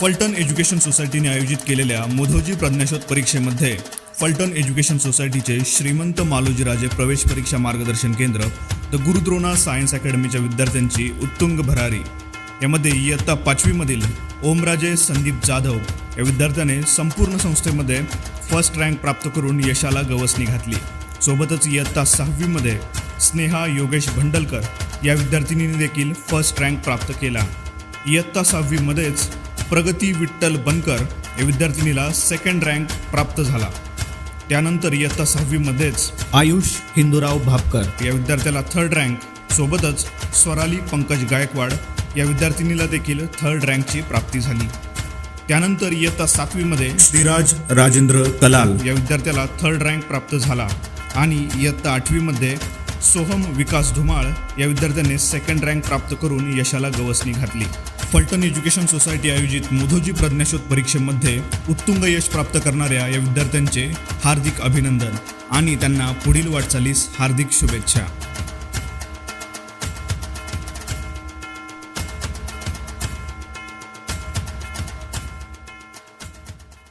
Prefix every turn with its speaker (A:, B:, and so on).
A: Phaltan education सोसायटीने आयोजित केलेल्या मोधोजी प्रज्ञाशोध परीक्षेमध्ये फलटण एज्युकेशन सोसायटीचे श्रीमंत मालोजीराजे प्रवेश परीक्षा मार्गदर्शन केंद्र द गुरुद्रोणा सायन्स अकॅडमीच्या विद्यार्थ्यांची उत्तुंग भरारी. यामध्ये इयत्ता पाचवीमधील ओमराजे संदीप जाधव या विद्यार्थ्याने संपूर्ण संस्थेमध्ये फर्स्ट रँक प्राप्त करून यशाला गवसणी घातली. सोबतच इयत्ता सहावीमध्ये स्नेहा योगेश भंडलकर या विद्यार्थिनीने देखील फर्स्ट रँक प्राप्त केला. इयत्ता सहावीमध्येच प्रगती विठ्ठल बनकर या विद्यार्थिनीला सेकंड रँक प्राप्त झाला. त्यानंतर इयत्ता सहावीमध्येच आयुष हिंदूराव भापकर. या विद्यार्थ्याला थर्ड रँक सोबतच स्वराली पंकज गायकवाड या विद्यार्थिनीला देखील थर्ड रँकची प्राप्ती झाली. त्यानंतर इयत्ता सातवीमध्ये श्रीराज राजेंद्र कलाल. या विद्यार्थ्याला थर्ड रँक प्राप्त झाला आणि इयत्ता आठवीमध्ये सोहम विकास धुमाळ या विद्यार्थ्याने सेकंड रँक प्राप्त करून यशाला गवसणी घातली. पल्टन एज्युकेशन सोसायटी आयोजित मधोजी प्रज्ञाशोध परीक्षेमध्ये उत्तुंग यश प्राप्त करणाऱ्या या विद्यार्थ्यांचे हार्दिक अभिनंदन आणि त्यांना पुढील वाटचालीस हार्दिक शुभेच्छा.